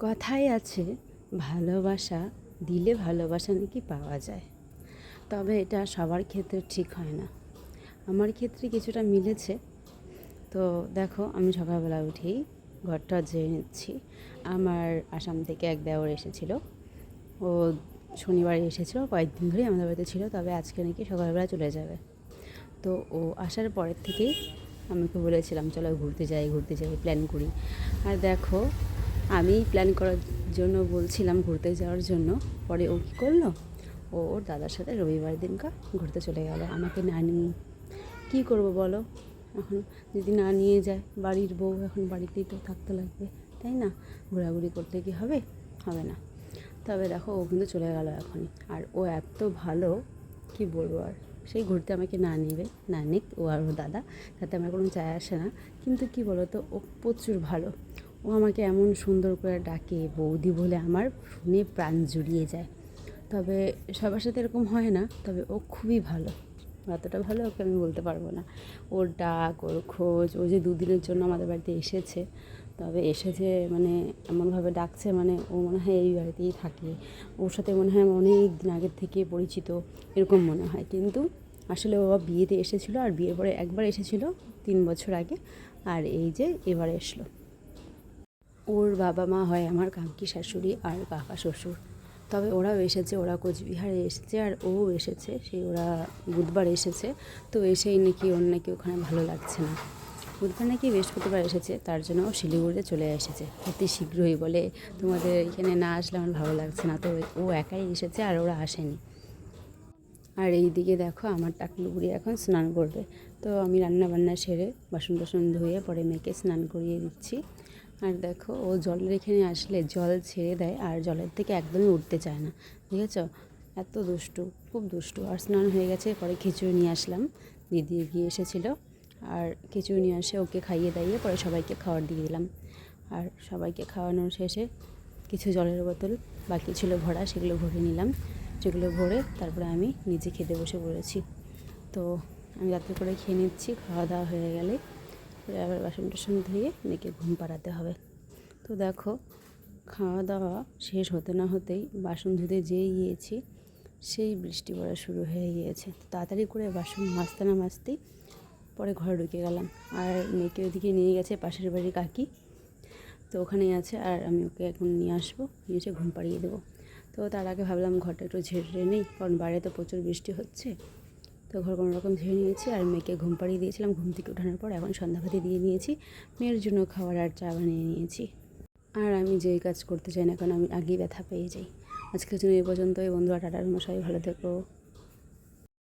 কথায় আছে, ভালোবাসা দিলে ভালোবাসা নাকি পাওয়া যায়। তবে এটা সবার ক্ষেত্রে ঠিক হয় না। আমার ক্ষেত্রে কিছুটা মিলেছে। তো দেখো, আমি সকালবেলা উঠেই ঘরটা জেনে নিচ্ছি। আমার আসাম থেকে এক দেওর এসেছিল। ও শনিবারে এসেছিল, কয়েকদিন ধরেই আমাদের বাড়িতে ছিল, তবে আজকে নাকি সকালবেলা চলে যাবে। তো ও আসার পরের থেকেই আমাকে বলেছিলাম, চলো ঘুরতে যাই ঘুরতে যাই প্ল্যান করি। আর দেখো আমি প্ল্যান করার জন্য বলছিলাম ঘুরতে যাওয়ার জন্য। পরে ও কী করল? ও ওর দাদার সাথে রবিবার দিনকা ঘুরতে চলে গেল। আমাকে না নিয়ে কী করব বলো? এখন যদি না নিয়ে যায়, বাড়ির বউ এখন বাড়িতেই তো থাকতে লাগবে, তাই না? ঘোরাঘুরি করতে কি হবে? হবে না। তবে দেখো, ও কিন্তু চলে গেল এখনই। আর ও এত ভালো, কি বলব আর? সেই ঘুরতে আমাকে না নেবে, না নিক ও আর ও দাদা, তাতে আমার কোনো যায় আসে না। কিন্তু কি বলো তো ও প্রচুর ভালো। ও আমাকে এমন সুন্দর করে ডাকে, বৌদি বলে আমার শুনে প্রাণ জুড়িয়ে যায়। তবে সবার সাথে এরকম হয় না, তবে ও খুবই ভালো। এতটা ভালো ওকে আমি বলতে পারব না। ওর ডাক, ওর খোঁজ, ও যে দুদিনের জন্য আমাদের বাড়িতে এসেছে, তবে এসেছে মানে এমনভাবে ডাকছে মানে ও মনে হয় এই বাড়িতেই থাকে। ওর সাথে মনে হয় অনেক দিন আগের থেকে পরিচিত, এরকম মনে হয়। কিন্তু আসলে ও বিয়েতে এসেছিল আর বিয়ের পরে একবার এসেছিল তিন বছর আগে, আর এই যে এবার এসলো। ওর বাবা মা হয় আমার কাকি শাশুড়ি আর কাকা শ্বশুর। তবে ওরাও এসেছে, ওরা কোচবিহারে এসেছে আর ও এসেছে, সেই ওরা বুধবার এসেছে। তো এসেই নাকি ওর নাকি ওখানে ভালো লাগছে না। বুধবার নাকি বৃহস্পতিবার এসেছে, তার জন্য ও শিলিগুড়িতে চলে এসেছে। অতি শীঘ্রই বলে, তোমাদের এখানে না আসলে আমার ভালো লাগছে না। তো ও একাই এসেছে আর ওরা আসেনি। আর এই দিকে দেখো আমার টাকলু বুড়ি এখন স্নান করবে। তো আমি রান্না বান্না সেরে বাসন টাসন ধুয়ে পরে মেয়েকে স্নান করিয়ে দিচ্ছি। আর দেখো, ও জলের এখানে আসলে জল ছেড়ে দেয় আর জলের থেকে একদমই উঠতে চায় না ঠিক আছে এত দুষ্টু, খুব দুষ্টু। আর স্নান হয়ে গেছে পরে খিচুড়ি নিয়ে আসলাম। দিদি গিয়ে এসেছিল আর খিচুড়ি নিয়ে আসে ওকে খাইয়ে দাইয়ে পরে সবাইকে খাবার দিয়ে দিলাম। আর সবাইকে খাওয়ানোর শেষে কিছু জলের বোতল বাকি ছিল ভরা, সেগুলো ভরে নিলাম। যেগুলো ভরে তারপরে আমি নিজে খেতে বসে পড়েছি। তো আমি রাত্রে করে খেয়ে নিচ্ছি, খাওয়া দাওয়া হয়ে গেলে। পরে আবার বাসন টাসন ধুয়ে মেয়েকে ঘুম পাড়াতে হবে। তো দেখো, খাওয়া দাওয়া শেষ হতে না হতেই বাসন ধুতে যেই গিয়েছি, সেই বৃষ্টি পড়া শুরু হয়ে গিয়েছে। তাড়াতাড়ি করে বাসন মাজতে না মাজতেই পরে ঘরে ঢুকে গেলাম। আর মেয়েকে ওদিকে নিয়ে গেছে পাশের বাড়ির কাকি। তো ওখানেই আছে, আর আমি ওকে এখন নিয়ে আসব, নিয়ে এসে ঘুম পাড়িয়ে দেবো। তো তার আগে ভাবলাম ঘরটা একটু ঝেড়ে নেই, কারণ বাইরে তো প্রচুর বৃষ্টি হচ্ছে। তো ঘর কোনো রকম ধুয়ে নিয়েছি আর মেয়েকে ঘুম পাড়িয়ে দিয়েছিলাম, ঘুম থেকে ওঠানোর পর এখন সন্ধ্যাভাতি দিয়ে নিয়েছি। মেয়ের জন্য খাবার আর চা বানিয়ে নিয়েছি। আর আমি যেই কাজ করতে চাই না কারণ আমি আগেই ব্যথা পেয়ে যাই। আজকের জন্য এই পর্যন্তই। বন্ধুরা টাটার মশাই, ভালো থেকো।